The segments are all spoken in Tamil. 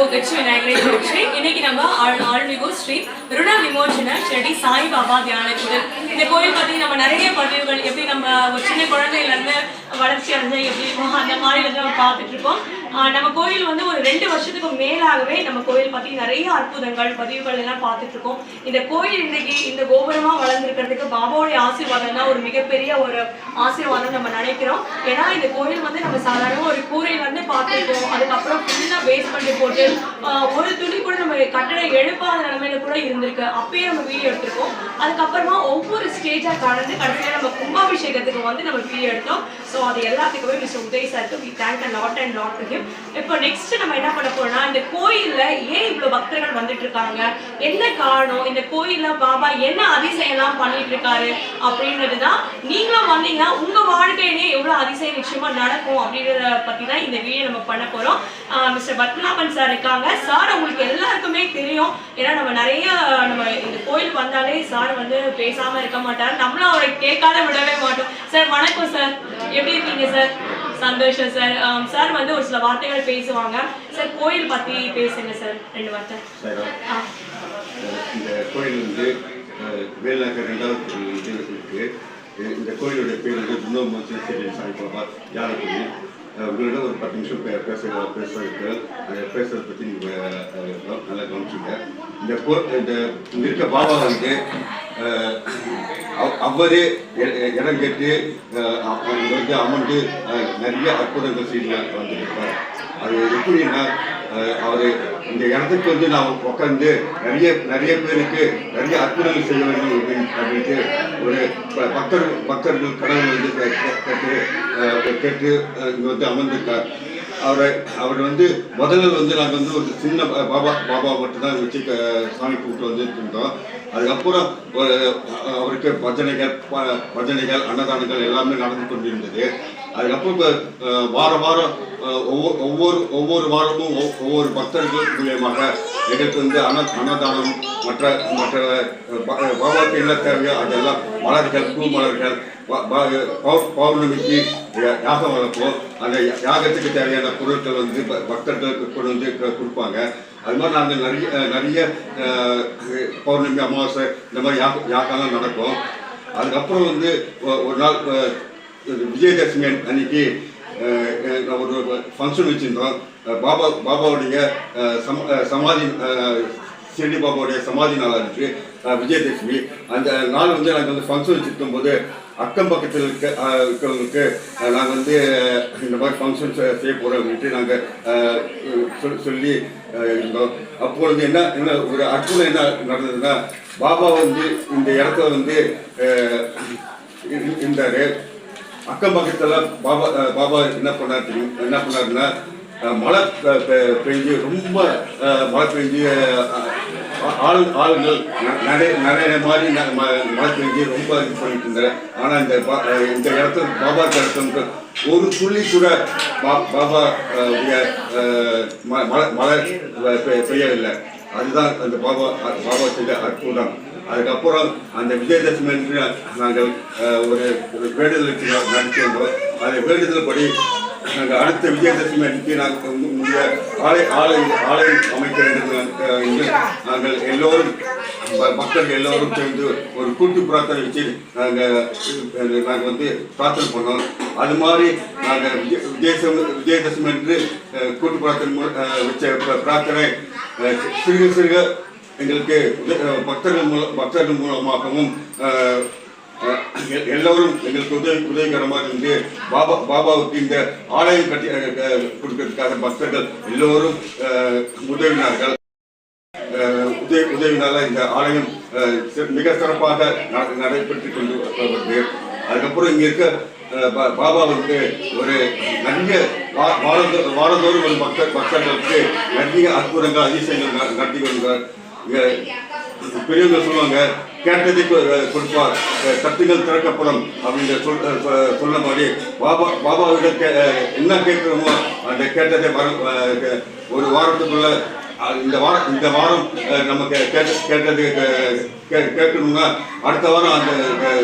ஆல்மிகு வெற்றி விநாயகரை போற்றி இன்னைக்கு நம்ம ஆல் ஸ்ரீ ருண விமோச்சன ஷெடி சாய்பாபா தியான கோயில் இந்த கோயில் பார்த்தீங்கன்னா நம்ம நிறைய பதிவுகள் எப்படி நம்ம ஒரு சின்ன குழந்தையில வளர்ச்சி அடைஞ்சு எப்படி இருக்கும் அந்த மாதிரி வந்து நம்ம பார்த்துட்டு இருக்கோம். நம்ம கோயில் வந்து ஒரு ரெண்டு வருஷத்துக்கு மேலாகவே நம்ம கோயில் பத்தி நிறைய அற்புதங்கள் பதிவுகள் எல்லாம் பார்த்துட்டு இருக்கோம் இந்த கோயில் இன்னைக்கு இந்த கோபுரமா வளர்ந்துருக்கிறதுக்கு பாபாவுடைய ஆசீர்வாதம் தான் ஒரு மிகப்பெரிய ஒரு ஆசீர்வாதம் நம்ம நினைக்கிறோம். ஏன்னா இந்த கோயில் வந்து நம்ம சாதாரண ஒரு கூரை வந்து பார்த்துருக்கோம். அதுக்கப்புறம் ஃபுல்லா பண்ணி போட்டு ஒரு துணி கூட நம்ம கட்டடம் எழுப்பாத நிலைமையில கூட இருந்திருக்கு. அப்பயே நம்ம வீடியோ எடுத்திருக்கோம். அதுக்கப்புறமா ஒவ்வொரு ஸ்டேஜா கடந்து கடைசியா நம்ம கும்பாபிஷேகத்துக்கு வந்து நம்ம வீடியோ எடுத்தோம். ஸோ அது எல்லாத்துக்குமே மிஸ்டர் உதய் சாருக்கு we thank and lot and lot him இப்போ நெக்ஸ்ட் நம்ம என்ன பண்ண போறோம்னா இந்த கோயில்ல ஏன் இவ்வளோ பக்தர்கள் வந்துட்டு இருக்காங்க? என்ன காரணம்? இந்த கோயிலில் பாபா என்ன அதிசயம்லாம் பண்ணிட்டு இருக்காரு? அப்படின்றது தான் நீங்களும் வந்தீங்கன்னா உங்க வாழ்க்கையிலேயே எவ்வளவு அதிசயம் நிச்சயமாக நடக்கும் அப்படின்றத பத்தி தான் இந்த வீடியோ நம்ம பண்ண போறோம். மிஸ்டர் பத்மநாபன் சார் இருக்காங்க. சார் உங்களுக்கு எல்லாருக்குமே தெரியும். ஏன்னா நம்ம நிறைய நம்ம இந்த கோயில் வந்தாலே சார் வந்து பேசாமல் இருக்க மாட்டார். நம்மளும் அவரை கேட்காத விடவே மாட்டோம். சார் வணக்கம் சார் எப்படி இருக்கீங்க சார் சந்தோஷம் சார் சார் வந்து ஒரு சில வார்த்தைகள் பேசுவாங்க. சார் கோயில் பத்தி பேசுங்க சார் ரெண்டு வார்த்தை. இந்த கோயில் வந்து வேலுநகர் ரெண்டாவது இது இருக்கு. இந்த கோயிலுடைய பேர் வந்து துன்னோமசி ஸ்ரீ சாய்பாபா. யானை கோயில் அஹ், உங்களிடம் ஒரு பத்து நிமிஷம் பே பேச பேச இருக்கு அதை பேசுறதை பற்றி நீங்கள் நல்லா கவனிச்சுங்க. இந்த கோ இந்த இருக்க பாபா வந்து அவரே எ- இடம் கேட்டு அஹ், வந்து அமர்ந்து நிறைய அற்புதங்கள் செய்து வந்துருக்கார் அது எப்படின்னா அவர் இந்த இடத்துக்கு வந்து நான் உட்காந்து நிறைய நிறைய பேருக்கு நிறைய அற்புதங்கள் செய்ய வேண்டும் அப்படின்ட்டு ஒரு பக்தர் பக்தர்கள் கடவுள் வந்து கேட்டு கேட்டு இங்கே வந்து அமர்ந்திருக்கார். அவரை அவர் வந்து முதல்ல வந்து நாங்கள் வந்து ஒரு சின்ன பாபா பாபா மட்டும் தான் வச்சு சாமி கூப்பிட்டு வந்துட்டு இருந்தோம் அதுக்கப்புறம் ஒரு அவருக்கு பஜனைகள் ப- பஜனைகள் அன்னதானங்கள் எல்லாமே நடந்து கொண்டிருந்தது. அதுக்கப்புறம் இப்ப, வாரம் வார வாரம் ஒவ்வொரு ஒவ்வொரு வாரமும் ஒவ்வொரு பக்தர்கள் மூலியமாக எங்களுக்கு வந்து அன அன்னதானம் மற்ற மற்ற அஹ், பாபாவுக்கு என்ன தேவையோ அதெல்லாம் மலர்கள் பூ மலர்கள் பௌர்ணமிக்கு யாகம் வளர்ப்போம். அந்த யாகத்துக்கு தேவையான பொருட்கள் வந்து ப- பக்தர்களுக்கு கொண்டு வந்து க- கொடுப்பாங்க. அது மாதிரி நாங்கள் நிறைய நிறைய பௌர்ணமி அமாவாசை இந்த மாதிரி யாக யாகம்லாம் நடக்கும். அதுக்கப்புறம் வந்து ஒரு நாள் விஜயதசமி அன்னைக்கு ஒரு ஃபங்க்ஷன் வச்சுருந்தோம். பாபா பாபாவுடைய சம சமாதி அஹ், பாபாவுடைய சமாதி நாளாக இருந்துச்சு விஜயதசமி. அந்த நாள் வந்து நாங்கள் வந்து ஃபங்க்ஷன் வச்சுருக்கும் போது அக்கம் பக்கத்தில் இருக்க இருக்கிறவங்களுக்கு நாங்கள் வந்து இந்த மாதிரி ஃபங்க்ஷன் செய்ய போகிறோம் அப்படின்ட்டு நாங்கள் சொல்லி இருந்தோம். அப்பொழுது என்ன என்ன ஒரு அற்புதம் என்ன நடந்ததுன்னா பாபா வந்து இந்த இடத்துல வந்து இருந்தார். அக்கம் பக்கத்துல பாபா பாபா என்ன பண்ணார் தெரியும்? என்ன பண்ணாருன்னா மழை பெ- பெஞ்சு ரொம்ப மழை பெஞ்சு ஆள் ஆளுங்கள் ந- நிறைய நிறைய மாதிரி ம- மழை பெஞ்சு ரொம்ப இது பண்ணிட்டு இருந்தாரு. ஆனா இந்த பா- இந்த இடத்துல பாபா இடத்துல ஒரு துளி கூட பா- பாபா உடைய, ம- மழை மழை பெ- பெய்யவில்லை. அதுதான் அந்த பாபா பாபா செய்த அற்புதம். அதுக்கப்புறம் அந்த விஜயதசமி அன்று நாங்கள் ஒரு வேண்டுதல் நடத்தியிருந்தோம். அந்த வேண்டுதல் படி நாங்கள் அடுத்த விஜயதசமி அன்றைக்கு நாங்கள் உங்களுடைய ஆலை ஆலை ஆலை அமைக்க வேண்டும் என்று நாங்கள் எல்லோரும் மக்கள் எல்லோரும் சேர்ந்து ஒரு கூட்டு பிரார்த்தனை வச்சு நாங்கள் நாங்கள் வந்து பிரார்த்தனை பண்ணோம். அது மாதிரி நாங்கள் விஜய விஜயதசமி விஜயதசமி என்று கூட்டு பிரார்த்தனை வச்ச பிரார்த்தனை சிறுக சிறுக எங்களுக்கு பக்தர்கள் மூலம் பக்தர்கள் மூலமாகவும் எல்லோரும் எங்களுக்கு உதவி உதவிகரமாக இருந்து பாபா பாபாவுக்கு இந்த ஆலயம் கட்டி கொடுக்கறதுக்காக பக்தர்கள் எல்லோரும் உதவினார்கள். உதவி உதவினால இந்த ஆலயம் மிக சிறப்பாக நடைபெற்று கொண்டு வருது அதுக்கப்புறம் இங்க இருக்க பா- பாபா வந்து ஒரு நன்கு வாரந்தோறும் ஒரு பக்தர் பக்தர்களுக்கு நன்றிய அற்புதங்கள் அதிசயங்கள் நடத்தி வருகிறார் பெரியவங்க சொல்லுவாங்க கேட்டதை கொ- கொடுப்பார். அஹ், திறக்கப்படும் அப்படின்ற சொல் சொ- சொன்ன மாதிரி பாபா பாபாவிடம் கே- என்ன கேட்குறோமோ அந்த கேட்டதை வர ஒரு வாரத்துக்குள்ள இந்த வாரம் இந்த வாரம் நம்ம கேட்ட கேட்டது கே- கேட்கணும்னா அடுத்த வாரம் அந்த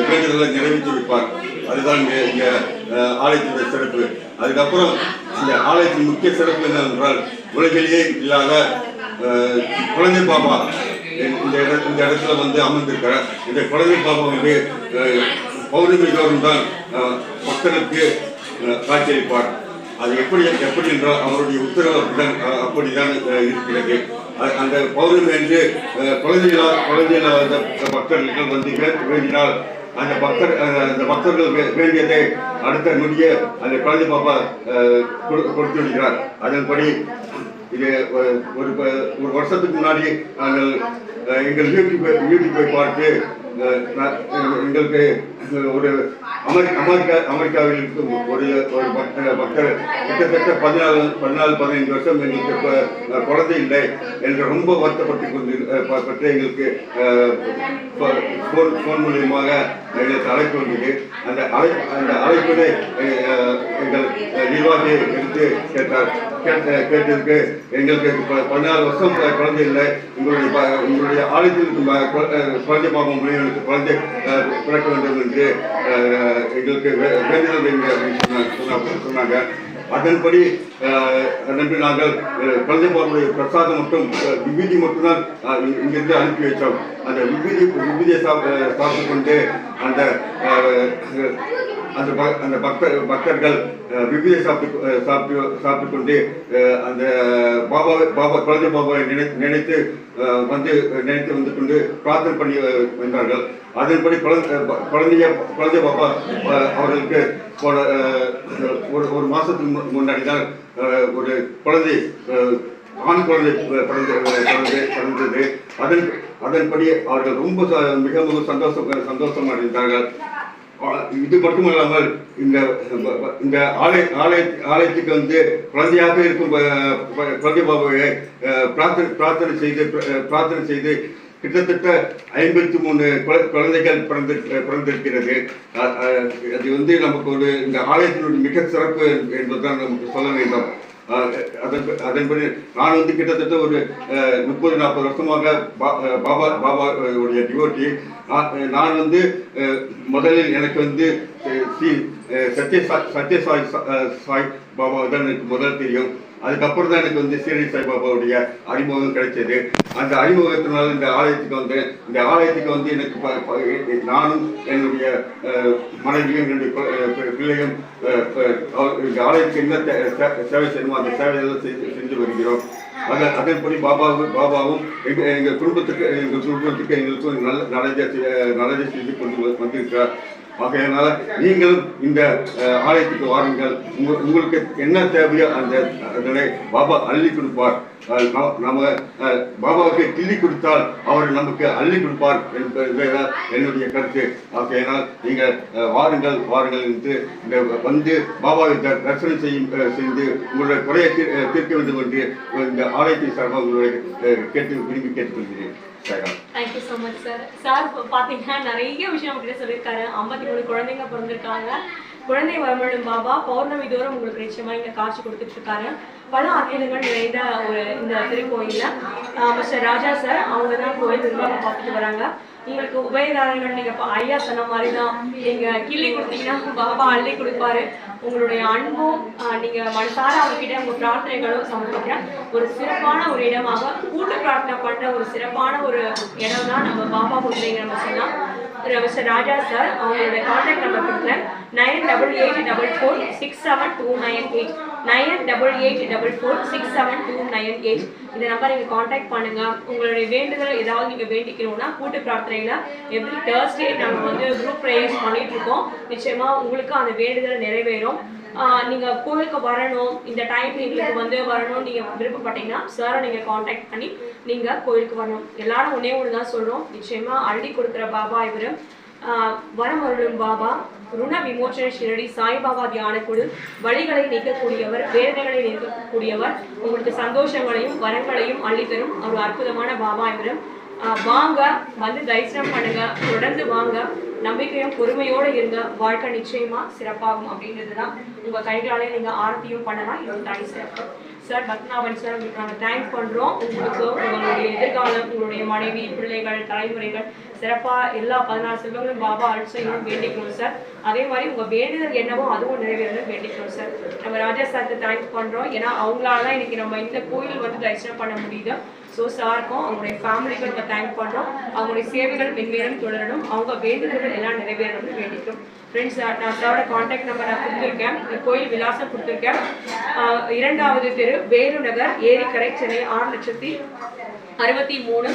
வேண்டுதலை நிறைவேற்றி வைப்பார் அதுதான் இங்கே இங்கே ஆலயத்தினுடைய சிறப்பு. அதுக்கப்புறம் இந்த ஆலயத்தின் முக்கிய சிறப்பு என்னவென்றால் உலகிலேயே இல்லாத குழந்தை பாபா. இந்த இந்த இட இந்த இடத்துல வந்து அமர்ந்திருக்கிறார். இந்த குழந்தை பாபா வந்து பௌர்ணமி தோறும் தான் மக்களுக்கு காட்சியளிப்பார். அது எப்படி எப்படி என்றால் அவருடைய உத்தரவு அப்படிதான் அப்படிதான் இருக்கிறது. அந்த பௌர்ணமி என்று அஹ், குழந்தைகளா குழந்தைகளாக பக்தர்கள் வந்து வே- வேண்டினால் அந்த பக்தர் அந்த பக்தர்கள் வேண்டியதை அடுத்த நொடிய அந்த குழந்தை பாப்பா கொடு- கொடுத்து விடுகிறார். அதன்படி இது ஒரு ப- ஒரு வருஷத்துக்கு முன்னாடி நாங்கள் எங்கள் வீட்டுக்கு போய் வீட்டுக்கு போய் பார்த்து எங்களுக்கு ஒரு அமெரி அமெரிக்கா அமெரிக்காவில் இருக்கும் ஒரு ஒரு பக்த- பக்தர் கிட்டத்தட்ட பதினாலு பதினாலு பதினைந்து வருஷம் எங்களுக்கு குழந்தை இல்லை என்று ரொம்ப வருத்தப்பட்டு கொண்டு பற்றி எங்களுக்கு ஃபோன் ஃபோன் மூலியமாக எங்களுக்கு தலைப்பு வந்தது அந்த அழைப்பு அந்த அழைப்பினை எங்கள் நிர்வாகி எடுத்து கேட்டார். கேட்ட கேட்டதுக்கு எங்களுக்கு இப்ப வருஷம் குழந்தை இல்லை. உங்களுடைய உங்களுடைய ஆலயத்தில் ப- குழந்தை பாபம் மூலியம் குழந்தை பிறக்க வேண்டும் என்று எங்களுக்கு வேண்டுதல் அப்படின்னு சொன்னாங்க சொன்னாங்க. அதன்படி அஹ், நாங்கள் அஹ், குழந்தை பிரசாதம் மட்டும் விபூதி மட்டும்தான் இங்க- இங்கிருந்து அனுப்பி வைச்சோம் அந்த விபூதி விபூதியை சாப் சாப்பிட்டு கொண்டு அந்த அந்த அந்த பக்தர் பக்தர்கள் விபியை சாப்பிட்டு சாப்பிட்டு சாப்பிட்டு கொண்டு அந்த பாபா பாபா குழந்தை பாபாவை நினை நினைத்து வந்து நினைத்து வந்து கொண்டு பிரார்த்தனை பண்ணி வந்தார்கள். அதன்படி குழந்தை குழந்தைய குழந்தை பாபா அவர்களுக்கு ஒரு ஒரு மாசத்துக்கு முன்னாடி தான் அஹ், ஒரு குழந்தை அஹ், ஆண் குழந்தை பிறந்து பிறந்து பிறந்தது. அதன் அதன்படி அவர்கள் ரொம்ப ச- மிகவும் சந்தோஷம் சந்தோஷமாக இருந்தார்கள். இது இது மட்டுமல்லாமல் இந்த இந்த ஆலய ஆலய ஆலயத்துக்கு வந்து குழந்தையாக இருக்கும் குழந்தை பாபாவை பிரார்த்தனை பிரார்த்தனை செய்து பிரார்த்தனை செய்து கிட்டத்தட்ட ஐம்பத்தி மூணு குழ- குழந்தைகள் பிறந்து பிறந்திருக்கிறது. அது வந்து நமக்கு ஒரு இந்த ஆலயத்தினுடைய மிக சிறப்பு என்பதுதான் நமக்கு சொல்ல வேண்டும். அதன்படி நான் வந்து கிட்டத்தட்ட ஒரு முப்பது நாற்பது வருஷமாக பா- பாபா பாபா உடைய டிவோட்டி நான் வந்து முதலில் எனக்கு வந்து சி ஸ்ரீ சத்ய சாய் சத்ய சாய் சா- சாய் பாபா தான் எனக்கு முதல் தெரியும். அதுக்கப்புறம் தான் எனக்கு வந்து சீரடி சாய்பாபாவுடைய அறிமுகம் கிடைச்சது. அந்த அறிமுகத்தினால இந்த ஆலயத்துக்கு வந்து இந்த ஆலயத்துக்கு வந்து எனக்கு ப- நானும் என்னுடைய மனைவியும் என்னுடைய பிள்ளையும் இந்த ஆலயத்துக்கு என்ன தே- சேவை செய்யணுமோ அந்த சேவையெல்லாம் செஞ்சு செஞ்சு வருகிறோம். அதை அதன்படி பாபாவும் பாபாவும் எங்கள் எங்கள் குடும்பத்துக்கு எங்கள் குடும்பத்துக்கு எங்களுக்கும் நல்ல நடந்த நடந்த நல்லதை செய்து கொண்டு வந்திருக்கிறார். ஆகையினால நீங்களும் இந்த ஆலயத்துக்கு வாருங்கள். உங்க- உங்களுக்கு என்ன தேவையோ அந்த அதனை பாபா அள்ளி கொடுப்பார். நம்ம பாபாவுக்கு கிள்ளி கொடுத்தால் அவர் நமக்கு அள்ளி கொடுப்பார் என்பதுதான் என்னுடைய கருத்து. ஆகையினால் நீங்கள் வாருங்கள் வாருங்கள் என்று இந்த வந்து பாபாவை த- தரிசனம் செய்யும் செய்து உங்களுடைய குறையை தீர்க்க வேண்டும் என்று இந்த ஆலயத்தின் சார்பாக உங்களுடைய கேட்டு விரும்பி கேட்டுக்கொள்கிறேன். Thank thank you so much sir sir இப்போ பார்த்தீங்கன்னா நிறைய விஷயம் நம்மகிட்ட சொல்லியிருக்காரு ஐம்பத்தி மூணு குழந்தைங்க பிறந்திருக்காங்க குழந்தை வரமணும் பாபா பௌர்ணமி தோறும் உங்களுக்கு நிச்சயமாக இங்கே காட்சி கொடுத்துட்டு இருக்காரு பல அற்புதங்கள் நிறைந்த ஒரு இந்த திருக்கோயிலில் மிஸ்டர் ராஜா சார் அவங்க தான் கோயில் நிர்வாகம் பார்த்துட்டு வராங்க உங்களுக்கு உபயதாரங்கள் நீங்க ஐயா சொன்ன மாதிரி தான் நீங்க கிள்ளி கொடுத்தீங்கன்னா பாபா அள்ளி கொடுப்பாரு. உங்களுடைய அன்பும் நீங்கள் நீங்க மனசார அவர்கிட்ட உங்க பிரார்த்தனைகளும் சமர்ப்பிக்கிற ஒரு சிறப்பான ஒரு இடமாக கூட்டு பிரார்த்தனை பண்ற ஒரு சிறப்பான ஒரு இடம் தான் நம்ம பாபா குதிரைங்க நம்ம சொன்னா மிஸ்டர் ராஜா சார் அவங்களுடைய கான்டாக்ட் நம்பர் கொடுக்குறேன். Nine double eight double four six seven two nine eight. Nine double eight double four six seven two nine eight. இந்த நம்பர் நீங்கள் காண்டாக்ட் பண்ணுங்கள் உங்களுடைய வேண்டுதல் ஏதாவது நீங்கள் வேண்டிக்கணும்னா கூட்டு பிரார்த்தனையில் எவ்ரி தேர்ஸ்டே நம்ம வந்து குரூப் ப்ரேயர்ஸ் பண்ணிகிட்ருக்கோம் நிச்சயமாக உங்களுக்கு அந்த வேண்டுதல் நிறைவேறும். நீங்கள் கோவிலுக்கு வரணும். இந்த டைம் எங்களுக்கு வந்து வரணும் நீங்கள் விருப்பப்பட்டீங்கன்னா சாரை நீங்கள் காண்டாக்ட் பண்ணி நீங்கள் கோவிலுக்கு வரணும். எல்லாரும் ஒன்றே ஒன்று தான் சொல்கிறோம் நிச்சயமாக அள்ளி கொடுக்குற பாபா இவரு. ஆஹ் வரம் பாபா ருண விமோச்சன ஷிரடி சாய்பாபா தியானக்குழு வழிகளை நீக்கக்கூடியவர் வேதனைகளை நீக்கக்கூடியவர் உங்களுக்கு சந்தோஷங்களையும் வரங்களையும் அள்ளித்தரும் ஒரு அற்புதமான பாபா என்றும் வாங்க வந்து தரிசனம் பண்ணுங்க தொடர்ந்து வாங்க நம்பிக்கையும் பொறுமையோடு இருங்க வாழ்க்கை நிச்சயமா சிறப்பாகும் அப்படின்றது தான் உங்க கைகளாலே நீங்க ஆரத்தியும் பண்ணலாம் இது தனி சிறப்பு. சார் பத்மநாபன் சார் உங்களுக்கு நாங்கள் தேங்க் பண்ணுறோம் உங்களுக்கு உங்களுடைய எதிர்காலம் உங்களுடைய மனைவி பிள்ளைகள் தலைமுறைகள் சிறப்பாக எல்லா பதினாறு செல்வங்களும் பாபா அழைச்சையும் வேண்டிக்கணும் சார் அதே மாதிரி உங்கள் வேண்டுதல் என்னவோ அதுவும் நிறைவேறணும் வேண்டிக்கணும் சார் நம்ம ராஜா சார்க்கு தேங்க்ஸ் பண்ணுறோம் ஏன்னா அவங்களால தான் இன்னைக்கு நம்ம இந்த கோயில் வந்து தரிசனம் பண்ண முடியுது. ஸோ சாருக்கும் அவங்களுடைய ஃபேமிலிக்கும் நம்ம தேங்க் பண்ணுறோம் அவங்களுடைய சேவைகள் மென்மேலும் தொடரணும். அவங்க வேண்டுதல்கள் எல்லாம் நிறைவேறணும்னு வேண்டிக்கிறோம். ஃப்ரெண்ட்ஸ் நான் சாரோட காண்டாக்ட் நம்பர் நான் கொடுத்துருக்கேன். இந்த கோயில் விலாசம் கொடுத்துருக்கேன். இரண்டாவது தெரு வேலு நகர் ஏரிக்கரை சென்னை ஆறு லட்சத்தி அறுபத்தி மூணு.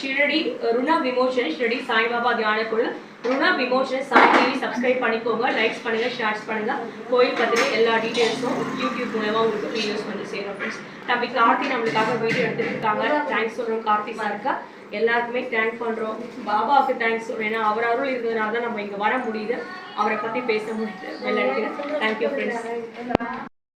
ஷிரடி ருண விமோச்சன ஷிரடி சாய்பாபா தியானக்குள்ள ருணா விமோஷன் சாய் டிவி சப்ஸ்கிரைப் பண்ணிக்கோங்க லைக்ஸ் பண்ணுங்க ஷேர்ஸ் பண்ணுங்க. கோயில் பற்றின எல்லா டீட்டெயில்ஸும் யூடியூப் மூலமா உங்களுக்கு வீடியோஸ் வந்து சேரும் ஃப்ரெண்ட்ஸ் தம்பி கார்த்தி நம்மளுக்காக வீடியோ எடுத்துருக்காங்க. தேங்க்ஸ் சொல்றோம். கார்த்தி சாருக்கு எல்லாருக்குமே தேங்க் பண்றோம். பாபாவுக்கு தேங்க்ஸ் சொல்றேன் ஏன்னா அவர் அருள் இருந்ததுனால தான் நம்ம இங்க வர முடியுது. அவரை பத்தி பேச முடியுது. வெள்ள தேங்க்யூ ஃப்ரெண்ட்ஸ்